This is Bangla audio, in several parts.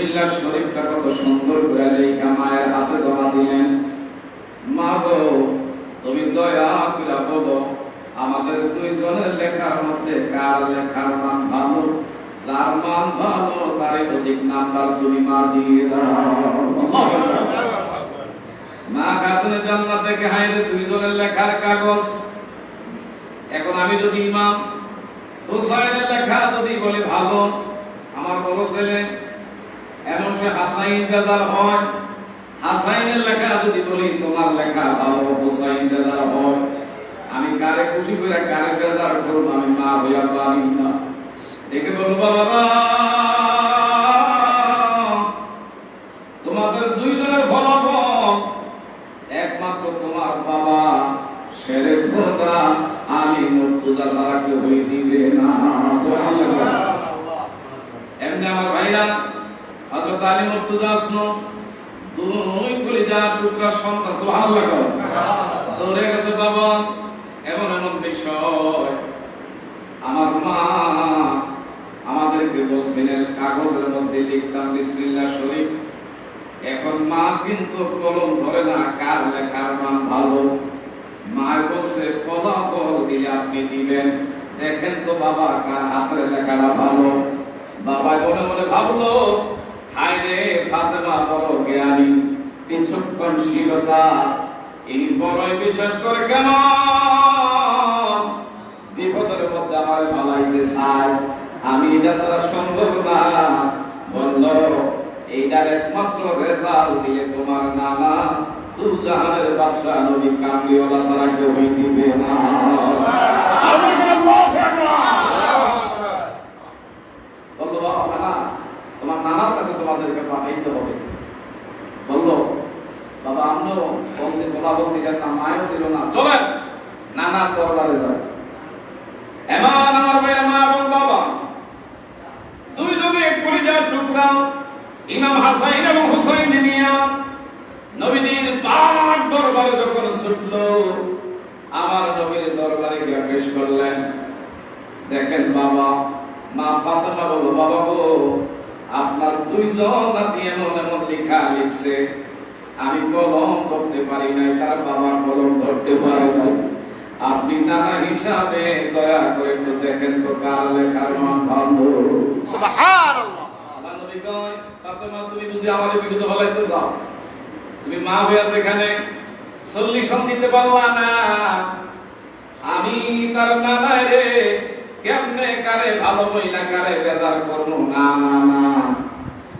বিসমিল্লাহ শরীফটা কত সুন্দর করে লেখা মায়ের হাতে জমা দিলেন। মা গো, তুমি দয়া করে বলো, আমাদের দুইজনের লেখার মধ্যে কার লেখার মান ভালো? যার মান ভালো, তারই অধিক নাম্বার তুমি মা দিয়ে দাও। মা খাতুনে জান্নাত থেকে হাইরে দুইজনের লেখার কাগজ। এখন আমি যদি ইমাম, হুসাইনের লেখা যদি বলি ভালো, আমার বড় ছেলে এমন সে হাসাইন বেজার হয়। হাসাইনের লেখা যদি বলি, তোমার লেখা ভালো, হুসাইন বেজার হয়। আমি কারে খুশি করে কারে বেজার করব, আমি মা হইয়া পারি না। দেখে বলব, বাবা তোমাদের দুইজনের ফলাফল একমাত্র তোমার বাবা শেরে খোদা আমি মুর্তুজা ছাড়া কেউ হই দিবে না সুবহানাল্লাহ। এমনি আমার ভাইরা হযরত আলী মুর্তুজা আসলো দুই কলিজা টুকরা সন্তান, সুবহানাল্লাহ দৌড়ে গেছে, বাবা, এমন এমন বিষয়। আমার মা আমাদেরকে বলছিলেন, কাগজের মধ্যে লিখতাম, বিসমিল্লাহ শরীফ। এখন মা কিন্তু কলম ধরে না, কার লেখার মান ভালো? মা বলছে, ফলাফল দিলে আপনি দিবেন। দেখেন তো বাবা, কার হাতের লেখাটা ভালো? বাবা মনে মনে ভাবলো হায় রে ফাতেমা বড় জ্ঞানী। বিচক্ষণ শীলতা এই বড়ই বিশ্বাস করে কেন? বিপদের মধ্যে আমার ভালাইতে চায়। আমি এটা তারা সম্ভব না। বলল এইটার একমাত্র রেজাল্ট দিয়ে তোমার নানা তু জাহানের বাদশাহ নবী কামলিওয়ালা ছাড়া কেউ দিবে না। তোমার নানার কাছে তোমাদেরকে পাঠাইতে হবে। বলল বাবা, আমিও বলা বলতে গেল না মায়ও দিল না। চলেন, নানা দরবারে যাও এমন আমার ভাইয়ের মা এবং বাবা। দুইজনে পরিযার টুকরা, ইমাম হাসাইন এবং হুসাইন নিয়া নবীজির পাক দরবারে যখন ছুটল, আমার নবীর দরবারে গিয়ে পেশ করলেন। দেখেন বাবা, মা ফাতেমা বলো বাবা গো, আপনার দুইজন নাতি এমন এমন লেখা লিখছে আমি কলম ধরতে পারি নাই তার বাবা কলম ধরতে পারে নাই। আপনি নানা হিসাবে দয়া করে একটু দেখেন তো কার লেখার মান ভালো। তুমি বুঝি আমার বিরুদ্ধে বলাইতে চাও তুমি মা হইয়া যেখানে সলিউশন দিতে পারলা না। আমি তার রে কেমনে কারে ভালো বইলা কারে বেজার করব? না না না।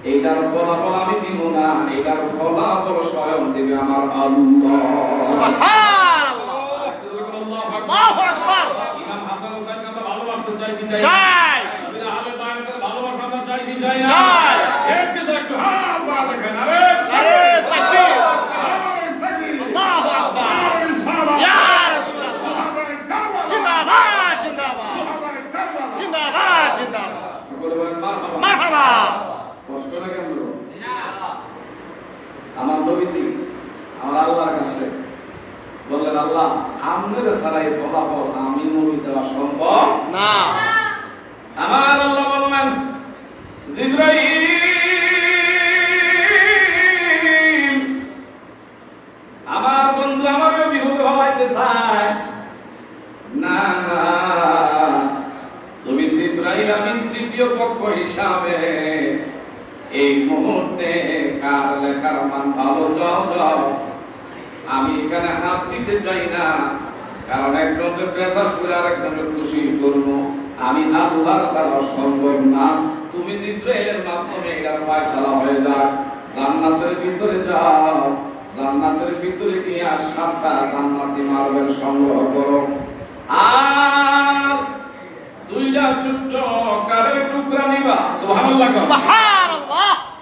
এইটার ফলাফল আমি দিব না এইটার ফলাফল স্বয়ং দেবে আমার ভালোবাসতে চাই চাই। ভালোবাসা চাই চাই না? চাই। একটু চাই, একটু হা, আল্লাহ দেখেন, আরে, আরে, তাকবীর। আরে, তাকবীর। আল্লাহু আকবার। আরে, সাহাবা। ইয়া রাসূলুল্লাহ সাহাবায়ে কারবালা। জিন্দাবাদ জিন্দাবাদ সাহাবায়ে কারবালা। জিন্দাবাদ জিন্দাবাদ সকলে বলেন, মারহাবা। মারহাবা কষ্ট লাগে আমরা? আমার নবীজি আমার আল্লাহর কাছে। বললেন, আল্লাহ আপনার ছাড়াই ফলাফল আমি নবী দেওয়া সম্ভব না। আমার আল্লাহ বললেন আমার বন্ধু আমাকে বিহুদ হওয়াইতে চায়। না না, তুমি জিব্রাইল আমি তৃতীয় পক্ষ হিসাবে এই মুহূর্তে কার লেখার মান ভালো? আমি এখানে হাত দিতে চাই না। কারণ একজনকে প্রেসার করে আরেকজনকে খুশি করব, আমি আল্লাহর দ্বারা সম্ভব না। তুমি জিব্রাইলের মাধ্যমে এটা ফয়সালা হয়ে যাক, জান্নাতের ভিতরে যাও। জান্নাতের ভিতরে গিয়ে আর সাতটা জান্নাতি মার্বেল সংগ্রহ করো। আর দুইটা ছোট্ট কারের টুকরা নিবা। সুবহানাল্লাহ। সুবহানাল্লাহ।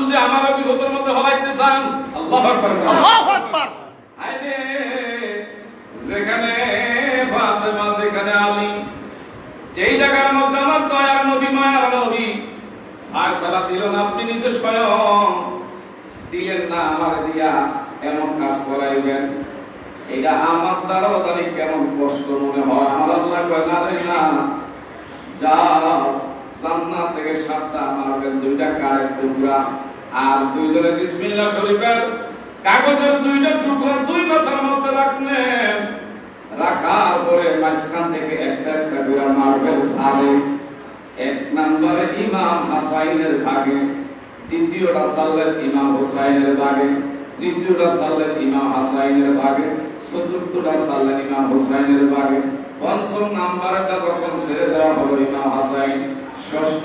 যদি আমার বিপদের মধ্যে হলাইতে চান আল্লাহ আকবার। আইনে যেখানে ফাতেমা যেখানে আলী যেই জায়গার মধ্যে আমার দয়ার নবী মায়ার নবী ফায়সালা দিলেন আপনি নিজে স্বয়ং। দিলেন না আমার দিয়া এমন কাজ করাইবেন। এটা আমার দ্বারাও জানি কেমন কষ্ট মনে হয়। আমার আল্লাহ কয় না জান্নাত থেকে সাতটা মারবেন দুইটা কারের টুকরা। আর দুইজনে বিসমিল্লাহ শরীফের কাগজের দুইটা টুকরা দুই মাথার মধ্যে রাখলেন। রাখার পরে মাঝখান থেকে একটা একটা করে মারবেন সারে, এক নম্বরে ইমাম হাসাইনের ভাগে দ্বিতীয়টা সাল্লের ইমাম হুসাইনের ভাগে তৃতীয়টা সাল্লের ইমাম হাসাইনের ভাগে চতুর্থটা সাল্লের ইমাম হুসাইনের ভাগে পঞ্চম নাম্বারটা যখন ছেড়ে দেওয়া হলো ইমাম হাসাইন ষষ্ঠ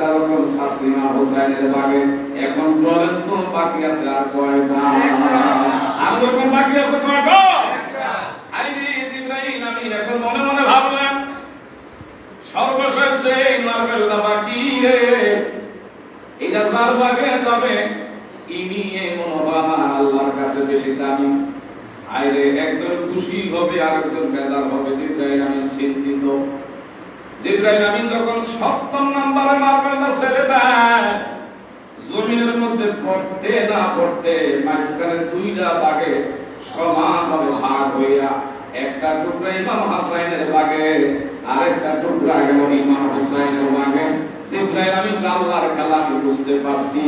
যখন শাস্ত্রী ইমাম হুসাইনের ভাগে এখন বলেন বাকি আছে আর কয়টা আর যখন বাকি আছে কয়টা আমি এটা তার বাগে যাবে ইনি আল্লাহর কাছে বেশি দামি। আইরে একজন খুশি হবে আর একজন বেজার হবে আমিন চিন্তিত। জিব্রাইল আমিন যখন সপ্তম নম্বরে মার্বেলটা ছেড়ে দেয় জমিনের মধ্যে পড়তে না পড়তে মাঝখানে দুইটা বাগে সমানভাবে ভাগ হইয়া একটা টুকরা ইমাম হাসাইনের বাগে আরেকটা টুকরা গেল ইমাম হুসাইনের বাগে জিব্রাইল আমি আল্লাহর খেলা আমি বুঝতে পারছি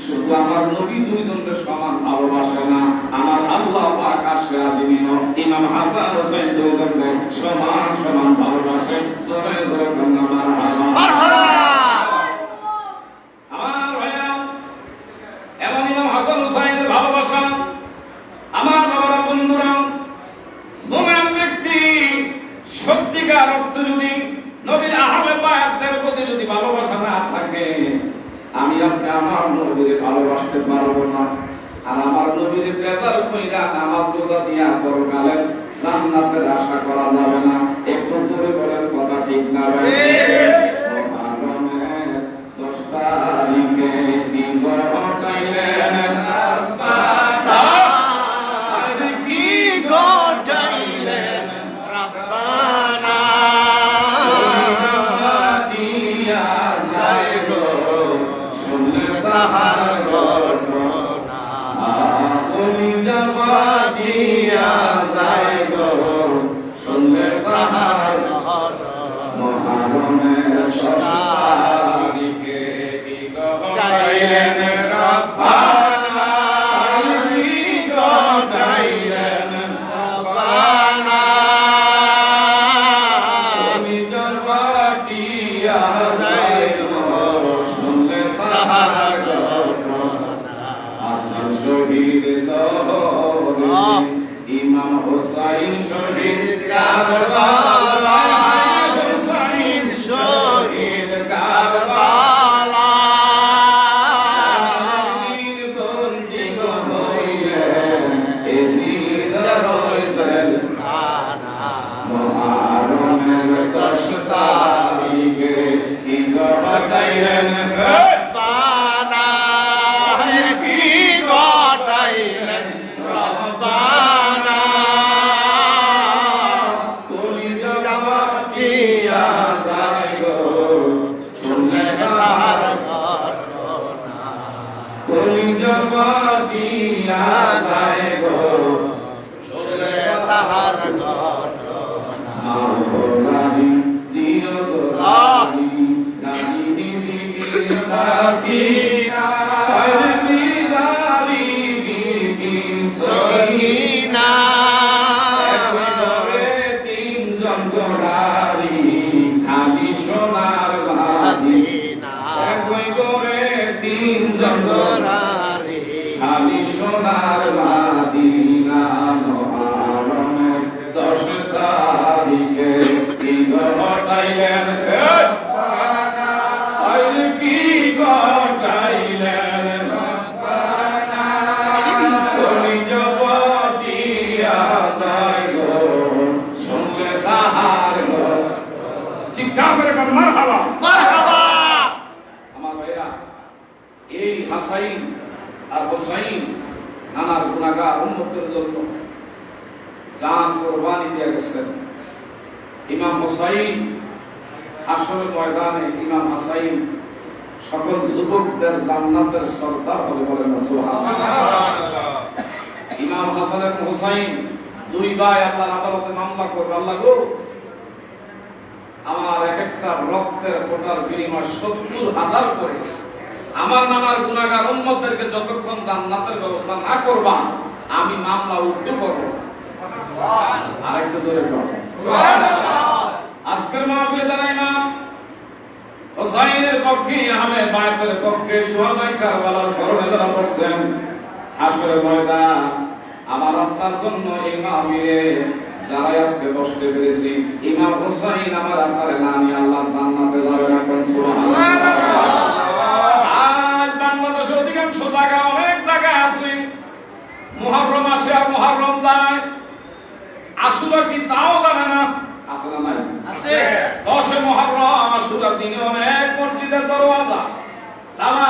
শুধু আমার নবী দুইজনকে সমান ভালোবাসে না, আমার আল্লাহ পাক আসে আজিমিও ইমাম হাসান হোসেন দুইজনকে সমান সমান ভালোবাসে। জোরে জোরে মারহাবা মারহাবা তাহার ঘটনা। কলিজা করে তিনজন গোড়ারি, খালি সোনার মাদিনা। চিৎকার করে মার হাওয়া মারহাবা। আমার ভাইরা এই হাসাইন আর হোসাইন নানার গুণাগার উন্মতের জন্য জান কোরবানি দিয়ে গেছেন ইমাম হোসাইন হাসরের ময়দানে ইমাম হাসাইন সকল যুবকদের জান্নাতের সর্দার হবে বলেন ইমাম হাসান এবং হোসাইন দুই ভাই আল্লাহর আদালতে মামলা করবে। আল্লাহ গো, আমার এক একটা রক্তের ফোটার বিনিময় সত্তর হাজার করে আমার নানার গুণাগার উম্মতদেরকে যতক্ষণ জান্নাতের ব্যবস্থা না করবা আমি মামলা উর্দু করব। আরেকটু জোরে আজকের মাহফিলে যারা ইমাম হোসাইনের পক্ষে আহমেদ বায়তের পক্ষে সুহাবাই কারবালার করণে যারা বসছেন হাসরের ময়দান আমার আপনার জন্য এই মাহফিলে যারা আজকে বসতে পেরেছি ইমাম হোসাইন আমার আপনার নামি আল্লাহ পয়লা মহরম নাই আসুরা কি তাও জানে না? আসলে নাই। আছে। দশে মহরম আসুরার দিনে অনেক মসজিদের দরওয়াজা। তারা